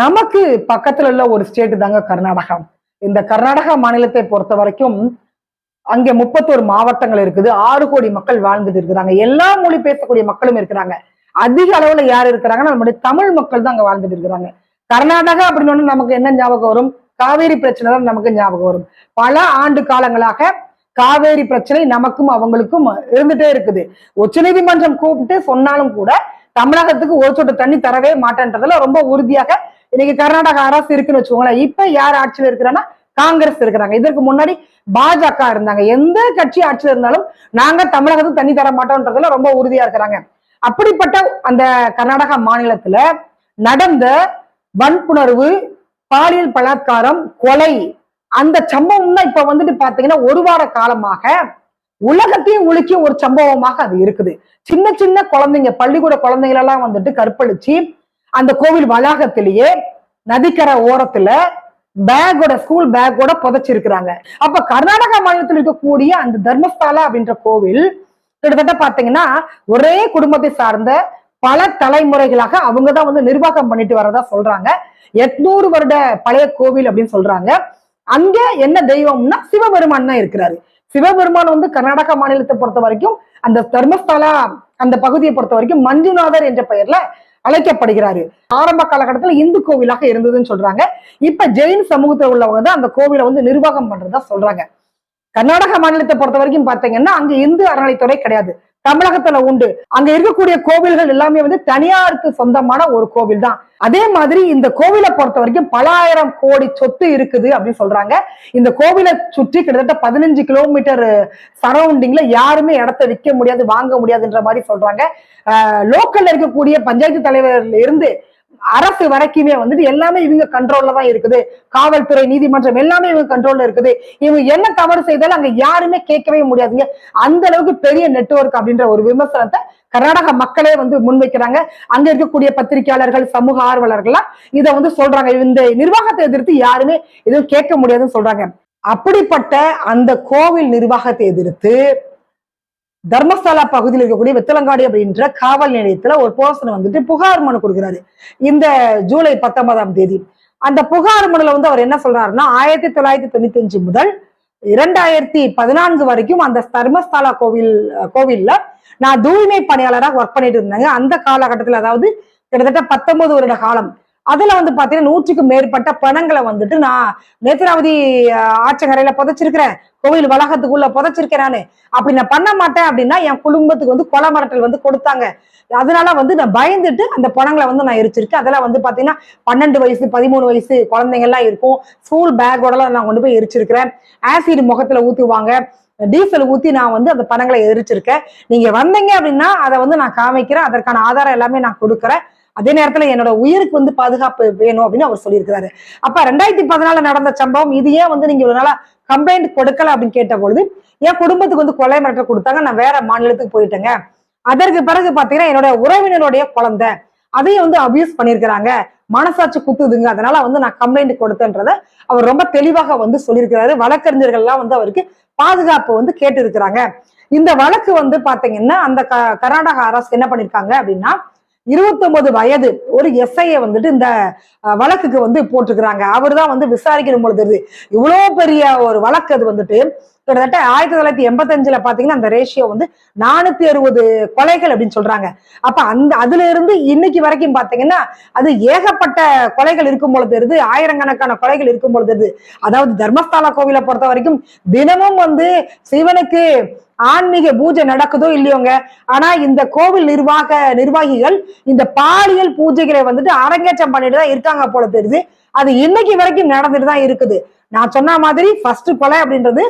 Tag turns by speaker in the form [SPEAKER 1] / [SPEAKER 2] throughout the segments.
[SPEAKER 1] நமக்கு பக்கத்துல உள்ள ஒரு ஸ்டேட் தாங்க கர்நாடகா. இந்த கர்நாடகா மாநிலத்தை பொறுத்த வரைக்கும் அங்கே முப்பத்தோரு மாவட்டங்கள் இருக்குது. ஆறு கோடி மக்கள் வாழ்ந்துட்டு இருக்கிறாங்க. எல்லா மொழி பேசக்கூடிய மக்களும் இருக்கிறாங்க. அதிக அளவுல யார் இருக்கிறாங்கன்னா நம்முடைய தமிழ் மக்கள் தான் அங்க வாழ்ந்துட்டு இருக்கிறாங்க. கர்நாடகா அப்படின்னு நமக்கு என்ன ஞாபகம் வரும்? காவேரி பிரச்சனை தான் நமக்கு ஞாபகம் வரும். பல ஆண்டு காலங்களாக காவேரி பிரச்சனை நமக்கும் அவங்களுக்கும் இருந்துட்டே இருக்குது. உச்சநீதிமன்றம் கூப்பிட்டு சொன்னாலும் கூட தமிழகத்துக்கு ஒரு சொட்டு தண்ணி தரவே மாட்டேன்றதுல ரொம்ப உறுதியாக இன்னைக்கு கர்நாடக அரசு இருக்குன்னு வச்சுக்கோங்களேன். இப்ப யார் ஆட்சியில் இருக்கிறான்னா காங்கிரஸ் இருக்கிறாங்க. இதற்கு முன்னாடி பாஜக இருந்தாங்க. எந்த கட்சி ஆட்சியில் இருந்தாலும் நாங்க தமிழகத்துக்கு தண்ணி தர மாட்டோம்ன்றதுல ரொம்ப உறுதியா இருக்கிறாங்க. அப்படிப்பட்ட அந்த கர்நாடகா மாநிலத்துல நடந்த வன்புணர்வு பாலியல் பலாத்காரம் கொலை அந்த சம்பவம் தான் இப்ப வந்துட்டு பாத்தீங்கன்னா ஒரு வார காலமாக உலகத்தையும் உலுக்கிய ஒரு சம்பவமாக அது இருக்குது. சின்ன சின்ன குழந்தைங்க பள்ளிக்கூட குழந்தைங்களெல்லாம் வந்துட்டு கற்பழிச்சு அந்த கோவில் வளாகத்திலேயே நதிக்கரை ஓரத்துல பேக்கோட ஸ்கூல் பேக்கோட புதைச்சிருக்கிறாங்க. அப்ப கர்நாடகா மாநிலத்தில் இருக்கக்கூடிய அந்த தர்மஸ்தாலா அப்படின்ற கோவில் கிட்டத்தட்ட பாத்தீங்கன்னா ஒரே குடும்பத்தை சார்ந்த பல தலைமுறைகளாக அவங்க தான் வந்து நிர்வாகம் பண்ணிட்டு வரதா சொல்றாங்க. எட்நூறு வருட பழைய கோவில் அப்படின்னு சொல்றாங்க. அங்க என்ன தெய்வம்னா சிவபெருமான் தான் இருக்கிறாரு. சிவபெருமான் வந்து கர்நாடக மாநிலத்தை பொறுத்த வரைக்கும் அந்த தர்மஸ்தலா அந்த பகுதியை பொறுத்த வரைக்கும் மஞ்சுநாதர் என்ற பெயர்ல அழைக்கப்படுகிறாரு. ஆரம்ப காலகட்டத்துல இந்து கோவிலாக இருந்ததுன்னு சொல்றாங்க. இப்ப ஜெயின் சமூகத்துல உள்ளவங்க தான் அந்த கோவிலை வந்து நிர்வாகம் பண்றதா சொல்றாங்க. கர்நாடக மாநிலத்தை பொறுத்த வரைக்கும் பாத்தீங்கன்னா அங்க இந்து அறநிலைத்துறை கிடையாது. தமிழகத்துல உண்டு. அங்க இருக்கக்கூடிய கோவில்கள் எல்லாமே வந்து தனியாருக்கு சொந்தமான ஒரு கோவில் தான். அதே மாதிரி இந்த கோவிலை பொறுத்த வரைக்கும் பல ஆயிரம் கோடி சொத்து இருக்குது அப்படின்னு சொல்றாங்க. இந்த கோவிலை சுற்றி கிட்டத்தட்ட பதினஞ்சு கிலோமீட்டர் சரௌண்டிங்ல யாருமே இடத்த விற்க முடியாது வாங்க முடியாதுன்ற மாதிரி சொல்றாங்க. லோக்கல்ல இருக்கக்கூடிய பஞ்சாயத்து தலைவர்ல இருந்து அரசு வரைக்குமே வந்துட்டு எல்லாமே இவங்க கண்ட்ரோல்ல தான் இருக்குது. காவல்துறை நீதிமன்றம் எல்லாமே இவங்க கண்ட்ரோல்ல இருக்குது. இவங்க என்ன தவறு செய்தாலும் அங்க யாருமே கேட்கவே முடியாதுங்க. அந்த அளவுக்கு பெரிய நெட்வொர்க் அப்படின்ற ஒரு விமர்சனத்தை கர்நாடக மக்களே வந்து முன்வைக்கிறாங்க. அங்க இருக்கக்கூடிய பத்திரிகையாளர்கள் சமூக ஆர்வலர்கள்லாம் இதை வந்து சொல்றாங்க. இந்த நிர்வாகத்தை எதிர்த்து யாருமே எதுவும் கேட்க முடியாதுன்னு சொல்றாங்க. அப்படிப்பட்ட அந்த கோவில் நிர்வாகத்தை எதிர்த்து தர்மசாலா பகுதியில் இருக்கக்கூடிய வெத்தலங்காடி அப்படின்ற காவல் நிலையத்துல ஒரு பர்சன் வந்துட்டு புகார் மனு கொடுக்கிறாரு. இந்த ஜூலை பத்தொன்பதாம் தேதி. அந்த புகார் மனுல வந்து அவர் என்ன சொல்றாருன்னா ஆயிரத்தி தொள்ளாயிரத்தி தொண்ணூத்தி அஞ்சு முதல் இரண்டாயிரத்தி பதினான்கு வரைக்கும் அந்த தர்மஸ்தலா கோவில் கோவில்ல நான் தூய்மை பணியாளராக ஒர்க் பண்ணிட்டு இருந்தாங்க. அந்த காலகட்டத்தில் அதாவது கிட்டத்தட்ட பத்தொன்பது வருட காலம். அதுல வந்து பாத்தீங்கன்னா நூற்றுக்கும் மேற்பட்ட பணங்களை வந்துட்டு நான் நேத்ராவதி ஆற்றங்கரையில புதைச்சிருக்கிறேன். கோவில் வளாகத்துக்குள்ள புதைச்சிருக்கேன் நான். அப்படி நான் பண்ண மாட்டேன் அப்படின்னா என் குடும்பத்துக்கு வந்து கொலை மிரட்டல் வந்து கொடுத்தாங்க. அதனால வந்து நான் பயந்துட்டு அந்த பணங்களை வந்து நான் எரிச்சிருக்கேன். அதெல்லாம் வந்து பாத்தீங்கன்னா பன்னெண்டு வயசு பதிமூணு வயசு குழந்தைங்க எல்லாம் இருக்கும் ஸ்கூல் பேக்கோடலாம் நான் கொண்டு போய் எரிச்சிருக்கிறேன். ஆசிட் முகத்துல ஊத்துவாங்க. டீசல் ஊத்தி நான் வந்து அந்த பணங்களை எரிச்சிருக்கேன். நீங்க வந்தீங்க அப்படின்னா அதை வந்து நான் காமிக்கிறேன். அதற்கான ஆதாரம் எல்லாமே நான் கொடுக்குறேன். அதே நேரத்துல என்னோட உயிருக்கு வந்து பாதுகாப்பு வேணும் அப்படின்னு அவர் சொல்லியிருக்கிறாரு. அப்ப ரெண்டாயிரத்தி பதினாலு நடந்த சம்பவம் இது ஏன் வந்து நீங்க இவ்வளவு நாளா கம்ப்ளைண்ட் கொடுக்கல அப்படின்னு கேட்ட பொழுது என் குடும்பத்துக்கு வந்து கொலை மிரட்டல் கொடுத்தாங்க நான் வேற மாநிலத்துக்கு போயிட்டேங்க. அதற்கு பிறகு பாத்தீங்கன்னா என்னோட உறவினருடைய குழந்தை அதையும் வந்து அபியூஸ் பண்ணியிருக்கிறாங்க. மனசாட்சி குத்துதுங்க. அதனால வந்து நான் கம்ப்ளைண்ட் கொடுத்தேன்றத அவர் ரொம்ப தெளிவாக வந்து சொல்லியிருக்கிறாரு. வழக்கறிஞர்கள் எல்லாம் வந்து அவருக்கு பாதுகாப்பு வந்து கேட்டு இருக்கிறாங்க இந்த வழக்கு வந்து பாத்தீங்கன்னா அந்த கர்நாடக அரசு என்ன பண்ணிருக்காங்க அப்படின்னா இருபத்தொன்பது வயது ஒரு எஸ்ஐய வந்துட்டு இந்த வழக்குக்கு வந்து போட்டுக்கிறாங்க அவர் தான் வந்து விசாரிக்கணும் பொழுது இவ்வளோ பெரிய ஒரு வழக்கு அது வந்துட்டு கிட்டத்தட்ட ஆயிரத்தி தொள்ளாயிரத்தி எண்பத்தஞ்சுல பாத்தீங்கன்னா அந்த ரேஷியோ வந்து நானூத்தி அறுபது கொலைகள் அப்படின்னு சொல்றாங்க. அப்ப அந்த அதுல இருந்து இன்னைக்கு வரைக்கும் பாத்தீங்கன்னா அது ஏகப்பட்ட கொலைகள் இருக்கும் பொழுது தெரியுது ஆயிரக்கணக்கான கொலைகள் இருக்கும் பொழுது தெரியுது அதாவது தர்மஸ்தால கோவிலை பொறுத்த வரைக்கும் தினமும் வந்து சிவனுக்கு ஆன்மீக பூஜை நடக்குதோ இல்லையோங்க? ஆனா இந்த கோவில் நிர்வாக நிர்வாகிகள் இந்த பாலியல் பூஜைகளை வந்துட்டு அரங்கேற்றம் பண்ணிட்டு தான் இருக்காங்க போல தெரியுது. அது இன்னைக்கு வரைக்கும் நடந்துட்டு தான் இருக்குது. நான் சொன்ன மாதிரி ஃபர்ஸ்ட் கொலை அப்படின்றது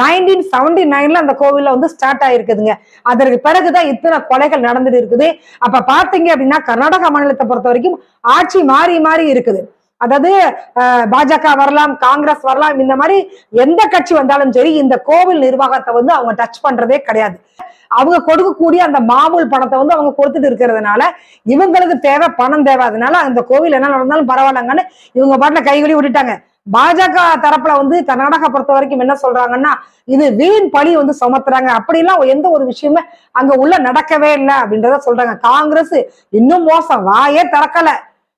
[SPEAKER 1] நைன்டீன் செவன்டி நைன்ல அந்த கோவில்ல வந்து ஸ்டார்ட் ஆயிருக்குதுங்க. அதற்கு பிறகுதான் இத்தனை கொலைகள் நடந்துட்டு இருக்குது. அப்ப பாத்தீங்க அப்படின்னா கர்நாடகா மாநிலத்தை பொறுத்த வரைக்கும் ஆட்சி மாறி மாறி இருக்குது. அதாவது பாஜக வரலாம் காங்கிரஸ் வரலாம் இந்த மாதிரி எந்த கட்சி வந்தாலும் சரி இந்த கோவில் நிர்வாகத்தை வந்து அவங்க டச் பண்றதே கிடையாது. அவங்க கொடுக்கக்கூடிய அந்த மாமூல் பணத்தை வந்து அவங்க கொடுத்துட்டு இருக்கிறதுனால இவங்களுக்கு தேவை பணம் தேவை. அதனால அந்த கோவில் என்ன நடந்தாலும் பரவாயில்லங்கன்னு இவங்க பாட்டுல கைகொலி விட்டுட்டாங்க. பாஜக தரப்புல வந்து கர்நாடகா பொறுத்த வரைக்கும் என்ன சொல்றாங்கன்னா இது வீண் பழி வந்து சுமத்துறாங்க. அப்படிலாம் எந்த ஒரு விஷயமே அங்க உள்ள நடக்கவே இல்லை அப்படின்றத சொல்றாங்க. காங்கிரஸ் இன்னும் மோசம். வாயே திறக்கல.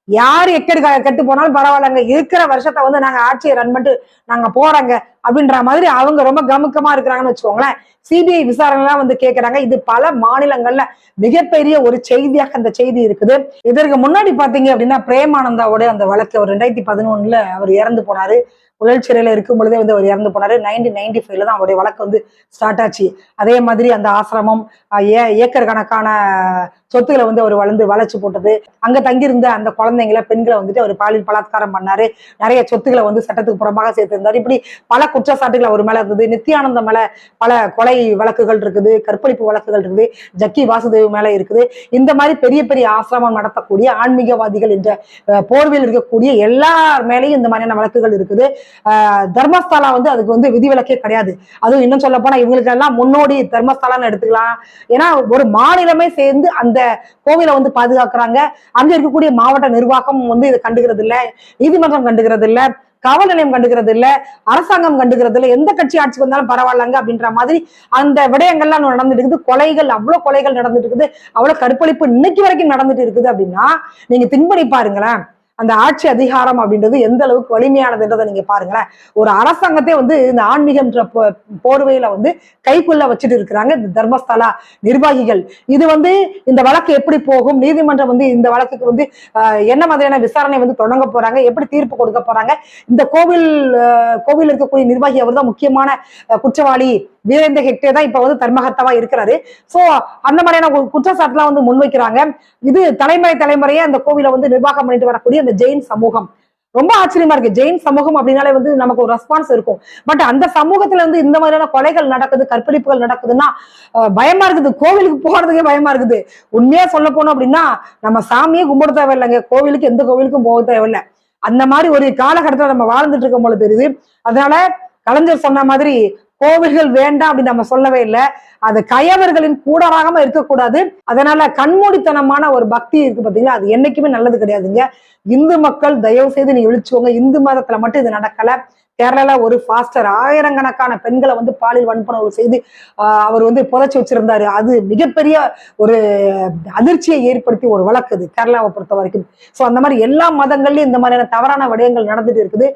[SPEAKER 1] யார் எக்கெடு க- கெட்டு போனாலும் பரவாயில்லங்க. இருக்கிற வருஷத்தை வந்து நாங்க ஆட்சியை ரன் பண்ணிட்டு நாங்க போறோங்க. அப்படின்ற மாதிரி அவங்க ரொம்ப கமுக்கமா இருக்கிறாங்கன்னு வச்சுக்கோங்களேன். சிபிஐ விசாரணைலாம் வந்து கேக்குறாங்க. இது பல மாநிலங்கள்ல மிகப்பெரிய ஒரு செய்தியாக அந்த செய்தி இருக்குது. இதற்கு முன்னாடி பாத்தீங்க அப்படின்னா பிரேமானந்தாவோட அந்த வழக்கு அவர் ரெண்டாயிரத்தி பதினொன்னுல அவர் இறந்து போனாரு. உழல் சிறையில இருக்கும் பொழுதே வந்து அவர் இறந்து போனாரு. நைன்டீன் நைன்டி ஃபைவ்ல தான் அவருடைய வழக்கு வந்து ஸ்டார்ட் ஆச்சு. அதே மாதிரி அந்த ஆசிரமம் ஏ ஏக்கர் கணக்கான சொத்துக்களை வந்து அவர் வளர்ந்து வளைச்சு போட்டது. அங்க தங்கியிருந்த அந்த குழந்தைங்களை பெண்களை வந்துட்டு அவர் பாலியல் பலாத்காரம் பண்ணாரு. நிறைய சொத்துக்களை வந்து சட்டத்துக்கு புறமாக சேர்த்திருந்தார். இப்படி பல குற்றச்சாட்டுகள் அவர் மேல இருக்குது. நித்யானந்த மேல பல கொலை வழக்குகள் இருக்குது. கற்பழிப்பு வழக்குகள் இருக்குது. ஜக்கி வாசுதேவ் மேல இருக்குது. இந்த மாதிரி பெரிய பெரிய ஆசிரமம் நடத்தக்கூடிய ஆன்மீகவாதிகள் என்ற போர்வையில் இருக்கக்கூடிய எல்லார் மேலேயும் இந்த மாதிரியான வழக்குகள் இருக்குது. தர்மஸ்தாலா வந்து அதுக்கு வந்து விதிவிலக்கே கிடையாது. அதுவும் இன்னும் சொல்ல போனா இவங்களுக்கு எல்லாம் முன்னோடி தர்மஸ்தாலான்னு எடுத்துக்கலாம். ஏன்னா ஒரு மாநிலமே சேர்ந்து அந்த கோவிலை வந்து பாதுகாக்கிறாங்க. அங்க இருக்கக்கூடிய மாவட்ட நிர்வாகம் வந்து இதை கண்டுகிறது இல்லை நீதிமன்றம் கண்டுகிறது இல்லை காவல் நிலையம் கண்டுக்கிறது இல்ல அரசாங்கம் கண்டுக்கிறது இல்ல எந்த கட்சி ஆட்சிக்கு வந்தாலும் பரவாயில்லங்க அப்படின்ற மாதிரி அந்த விடயங்கள்லாம் நடந்துட்டு இருக்குது. கொலைகள் அவ்வளவு கொலைகள் நடந்துட்டு இருக்குது. அவ்வளவு கற்பழிப்பு இன்னைக்கு வரைக்கும் நடந்துட்டு இருக்குது அப்படின்னா நீங்க தின்படி பாருங்களேன். அந்த ஆட்சி அதிகாரம் அப்படின்றது எந்த அளவுக்கு வலிமையானதுன்றதை நீங்க பாருங்களேன். ஒரு அரசாங்கத்தை வந்து இந்த ஆன்மீகம்ன்ற போர்வையில வந்து கைக்குள்ள வச்சுட்டு இருக்கிறாங்க. இந்த தர்மஸ்தலா நிர்வாகிகள். இது வந்து இந்த வழக்கு எப்படி போகும்? நீதிமன்றம் வந்து இந்த வழக்குக்கு வந்து என்ன மாதிரியான விசாரணை வந்து தொடங்க போறாங்க? எப்படி தீர்ப்பு கொடுக்க போறாங்க? இந்த கோவில் கோவில் இருக்கக்கூடிய நிர்வாகி அவர் தான் முக்கியமான குற்றவாளி. வீரேந்திர ஹெக்டே தான் இப்ப வந்து தர்மகர்த்தாவா இருக்கிறாரு. சோ அந்த மாதிரியான குற்றச்சாட்டுலாம் வந்து முன்வைக்கிறாங்க. இது தலைமுறை தலைமுறையே அந்த கோவிலை வந்து நிர்வாகம் பண்ணிட்டு வரக்கூடிய இந்த ஜெயின் சமூகம். ரொம்ப ஆச்சரியமா இருக்கு. ஜெயின் சமூகம் அப்படின்னாலே வந்து நமக்கு ஒரு ரெஸ்பான்ஸ் இருக்கும். பட் அந்த சமூகத்துல இருந்து இந்த மாதிரியான கொலைகள் நடக்குது கற்பழிப்புகள் நடக்குதுன்னா பயமா இருக்குது. கோவிலுக்கு போறதுக்கே பயமா இருக்குது. உண்மையா சொல்ல போனோம் அப்படின்னா நம்ம சாமியே கும்பிட தேவையில்லைங்க. கோவிலுக்கு எந்த கோவிலுக்கும் போக தேவையில்லை. அந்த மாதிரி ஒரு காலகட்டத்துல நம்ம வாழ்ந்துட்டு இருக்கும் போல தெரியுது. அதனால கலைஞர் சொன்ன மாதிரி கோவில்கள் வேண்டாம் அப்படின்னு நம்ம சொல்லவே இல்லை. அது கயவர்களின் கூடராகம இருக்கக்கூடாது. அதனால கண்மூடித்தனமான ஒரு பக்தி இருக்கு பாத்தீங்களா அது என்னைக்குமே நல்லது கிடையாதுங்க. இந்து மக்கள் தயவு செய்து நீ விழிச்சுக்கோங்க. இந்து மதத்துல மட்டும் இது நடக்கல. கேரளால ஒரு பாஸ்டர் ஆயிரக்கணக்கான பெண்களை வந்து பாலியல் வன்புணர்வு செய்து அவர் வந்து புதைச்சி வச்சிருந்தாரு. அது மிகப்பெரிய ஒரு அதிர்ச்சியை ஏற்படுத்தி ஒரு வழக்கு இது கேரளாவை பொறுத்த வரைக்கும் சோ அந்த மாதிரி எல்லா மதங்கள்லயும் இந்த மாதிரியான தவறான விடயங்கள் நடந்துட்டு இருக்குது.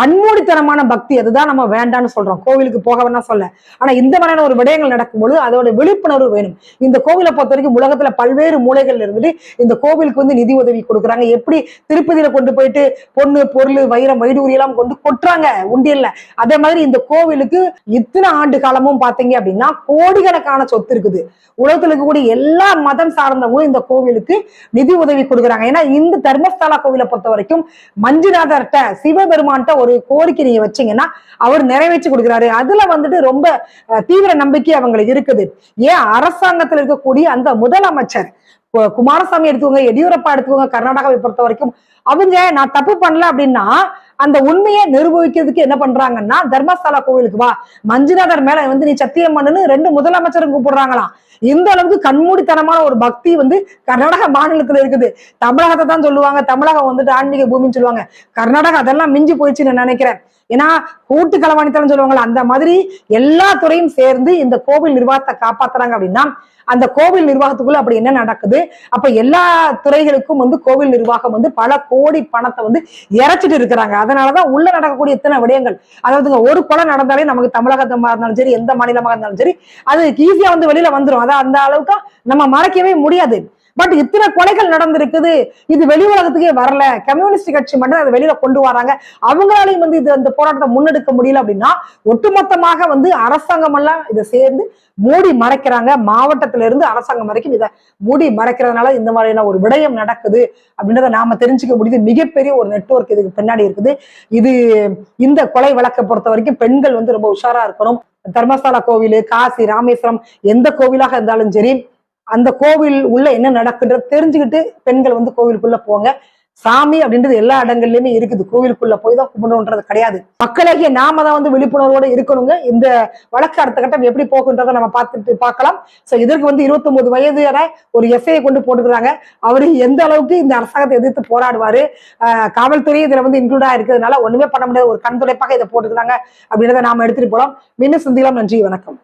[SPEAKER 1] கண்மூடித்தனமான பக்தி அதுதான் நம்ம வேண்டாம்னு சொல்றோம். கோவிலுக்கு போக வேணாம் சொல்ல. ஆனா இந்த மாதிரியான ஒரு விடயங்கள் நடக்கும்போது அதோட விழிப்புணர்வு வேணும். இந்த கோவிலை பொறுத்த வரைக்கும் உலகத்துல பல்வேறு மூலைகள்ல இருந்துட்டு இந்த கோவிலுக்கு வந்து நிதி உதவி கொடுக்குறாங்க. எப்படி திருப்பதியில கொண்டு போயிட்டு பொண்ணு பொருள் வைரம் வைடூரி எல்லாம் கொண்டு கொட்டுறாங்க? உண்டியல்ல அதே மாதிரி இந்த கோவிலுக்கு இத்தனை ஆண்டு காலமும் பாத்தீங்க அப்படின்னா கோடிக்கணக்கான சொத்து இருக்குது. உலகத்துல இருக்கக்கூடிய எல்லா மதம் சார்ந்தவங்களும் இந்த கோவிலுக்கு நிதி உதவி கொடுக்குறாங்க. ஏன்னா இந்த தர்மஸ்தலா கோவிலை பொறுத்த வரைக்கும் மஞ்சுநாதர்கிட்ட சிவபெருமான்கிட்ட ஒரு கோரிக்கை நீங்க வச்சீங்கன்னா அவர் நிறைவேற்றி கொடுக்குறாரு. அதுல வந்துட்டு ரொம்ப தீவிர நம்பிக்கை அவங்களுக்கு இருக்குது. ஏன்? அரசாங்கத்தில் இருக்கக்கூடிய அந்த முதலமைச்சர் குமாரசாமி எடுத்துக்கோங்க எடியூரப்பா எடுத்துக்கோங்க கர்நாடகாவை பொறுத்த வரைக்கும் அவங்க நான் தப்பு பண்ணல அப்படின்னா அந்த உண்மையை நிரூபிக்கிறதுக்கு என்ன பண்றாங்கன்னா தர்மஸ்தலா கோவிலுக்கு வா. மஞ்சுநாதர் மேல வந்து நீ சத்தியம் பண்ணுன்னு ரெண்டு முதலமைச்சரும் கூப்பிடுறாங்களாம். இந்த அளவுக்கு கண்மூடித்தனமான ஒரு பக்தி வந்து கர்நாடக மாநிலத்துல இருக்குது. தமிழகத்தை தான் சொல்லுவாங்க. தமிழகம் வந்துட்டு ஆன்மீக பூமின்னு சொல்லுவாங்க. கர்நாடகா அதெல்லாம் மிஞ்சி போயிடுச்சு நான் நினைக்கிறேன். ஏன்னா கூட்டு களவாணித்தனம் சொல்லுவாங்கல்ல அந்த மாதிரி எல்லா துறையும் சேர்ந்து இந்த கோவில் நிர்வாகத்தை காப்பாத்துறாங்க அப்படின்னா அந்த கோவில் நிர்வாகத்துக்குள்ள அப்படி என்ன நடக்குது? அப்ப எல்லா துறைகளுக்கும் வந்து கோவில் நிர்வாகம் வந்து பல கோடி பணத்தை வந்து இறைச்சிட்டு இருக்கிறாங்க. அதனாலதான் உள்ள நடக்கக்கூடிய இத்தனை விடயங்கள். அதாவதுங்க ஒரு கொலை நடந்தாலே நமக்கு தமிழகத்தமாக இருந்தாலும் சரி எந்த மாநிலமாக இருந்தாலும் சரி அது ஈஸியா வந்து வெளியில வந்துரும். அதான் அந்த அளவுக்கு நம்ம மறைக்கவே முடியாது. பட் இத்தனை கொலைகள் நடந்திருக்குது. இது வெளி உலகத்துக்கே வரல. கம்யூனிஸ்ட் கட்சி மட்டும் அதை வெளியில கொண்டு வராங்க. அவங்களாலையும் வந்து இது அந்த போராட்டத்தை முன்னெடுக்க முடியல அப்படின்னா ஒட்டுமொத்தமாக வந்து அரசாங்கம் எல்லாம் இதை சேர்ந்து மூடி மறைக்கிறாங்க. மாவட்டத்தில இருந்து அரசாங்கம் வரைக்கும் இதை மூடி மறைக்கிறதுனால இந்த மாதிரியான ஒரு விடயம் நடக்குது அப்படின்றத நாம தெரிஞ்சுக்க முடியுது. மிகப்பெரிய ஒரு நெட்வொர்க் இதுக்கு பின்னாடி இருக்குது. இது இந்த கொலை வழக்கை பொறுத்த வரைக்கும் பெண்கள் வந்து ரொம்ப உஷாரா இருக்கணும். தர்மசாலா கோவில் காசி ராமேஸ்வரம் எந்த கோவிலாக இருந்தாலும் சரி அந்த கோவில் உள்ள என்ன நடக்குன்றது தெரிஞ்சுக்கிட்டு பெண்கள் வந்து கோவிலுக்குள்ள போங்க. சாமி அப்படின்றது எல்லா இடங்கள்லயுமே இருக்குது. கோவிலுக்குள்ள போய் தான் கும்பிடணுன்றது கிடையாது. மக்களாகிய நாம தான் வந்து விழிப்புணர்வோட இருக்கணுங்க. இந்த வழக்கு அடுத்த கட்டம் எப்படி போகுன்றதை நம்ம பார்த்துட்டு பார்க்கலாம். சோ இதற்கு வந்து 29 வயது ஒரு எஸ்ஐயை கொண்டு போட்டுக்கிறாங்க அவரு எந்த அளவுக்கு இந்த அரசாங்கத்தை எதிர்த்து போராடுவாரு? ஆஹ் காவல்துறை இதுல வந்து இன்க்ளூடா இருக்கிறதுனால ஒண்ணுமே பண்ண முடியாது. ஒரு கண் துடைப்பாக இதை போட்டுக்கிறாங்க அப்படின்றத நாம எடுத்துட்டு போலாம். மீண்டும் சிந்திக்கலாம். நன்றி. வணக்கம்.